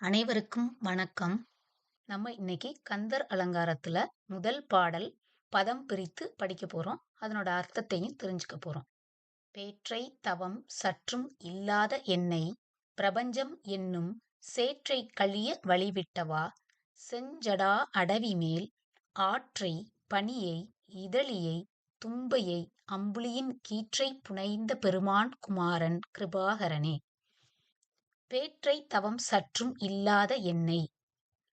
அனைவருக்கும் வணக்கம். நம்ம இன்னைக்கு கந்தர் அலங்காரத்துல முதல் பாடல் பதம் பிரித்து படிக்க போறோம். அதனோட அர்த்தத்தையும் தெரிஞ்சுக்க போறோம். பேற்றை தவம் சற்றும் இல்லாத என்னை பிரபஞ்சம் என்னும் சேற்றை கழிய வழிவிட்டவா செஞ்சடா அடவிமேல் ஆற்றை பனியை இதழியை தும்பையை அம்புலியின் கீற்றை புனைந்த பெருமான் குமாரன் கிருபாகரனே. பேற்றை தவம் சற்றும் இல்லாத என்னை.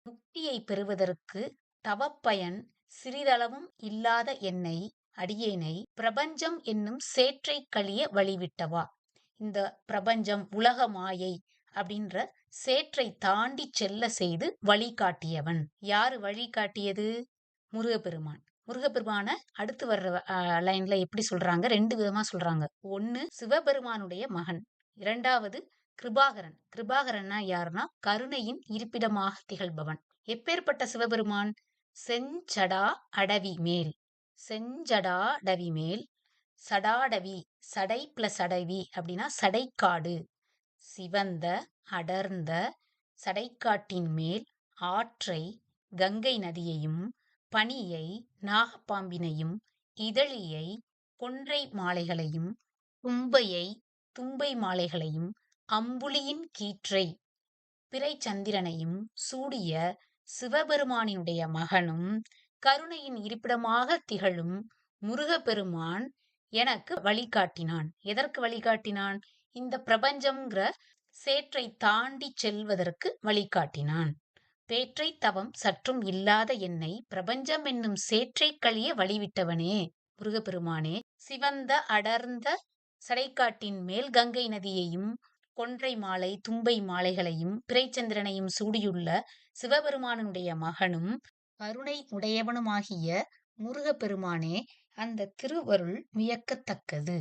முக்தியைப் பெறுவதற்கு தவப்பயன் சிறிதளவும் இல்லாத என்னை அடியேனை பிரபஞ்சம் என்னும் சேற்றைக் கழிய வழிவிட்டவா? இந்த பிரபஞ்சம் உலக மாயை அப்படின்ற சேற்றை தாண்டி செல்ல செய்து வழிகாட்டியவன். யாரு வழிகாட்டியது? முருகப்பெருமான். முருகப்பெருமான அடுத்து வர்ற லைன்ல எப்படி சொல்றாங்க? ரெண்டு விதமா சொல்றாங்க. ஒன்னு சிவபெருமானுடைய மகன். இரண்டாவது கிருபாகரன். கிருபாகரன்னா யாருன்னா கருணையின் இருப்பிடமாக திகழ்பவன். எப்பேற்பட்ட சிவபெருமான்? செஞ்சடா அடவி மேல். செஞ்சடா அடவி மேல். சடாடவி சடை பிளஸ் அடவி அப்படின்னா சடைக்காடு. சிவந்த அடர்ந்த சடைக்காட்டின் மேல் ஆற்றை கங்கை நதியையும் பனியை நாகப்பாம்பினையும் இதழியை கொன்றை மாலைகளையும் தும்பையை தும்பை மாலைகளையும் அம்புலியின் கீற்றை. பிறை சந்திரனையும் சூடிய சிவபெருமானினுடைய மகனும் கருணையின் இருப்பிடமாக திகழும் முருகப்பெருமான் எனக்கு வழிகாட்டினான். எதற்கு வழிகாட்டினான்? இந்த பிரபஞ்சம்ங்கிற சேற்றை தாண்டி செல்வதற்கு வழிகாட்டினான். பேற்றை தவம் சற்றும் இல்லாத என்னை பிரபஞ்சம் என்னும் சேற்றை கழிய வழிவிட்டவனே முருகப்பெருமானே. சிவந்த அடர்ந்த சடைக்காட்டின் மேல் கங்கை நதியையும் கொன்றை மாலை தும்பை மாலைகளையும் பிறைச்சந்திரனையும் சூடியுள்ள சிவபெருமானுடைய மகனும் கருணை உடையவனுமாகிய முருகப்பெருமானே அந்த திருவருள் வியக்கத்தக்கது.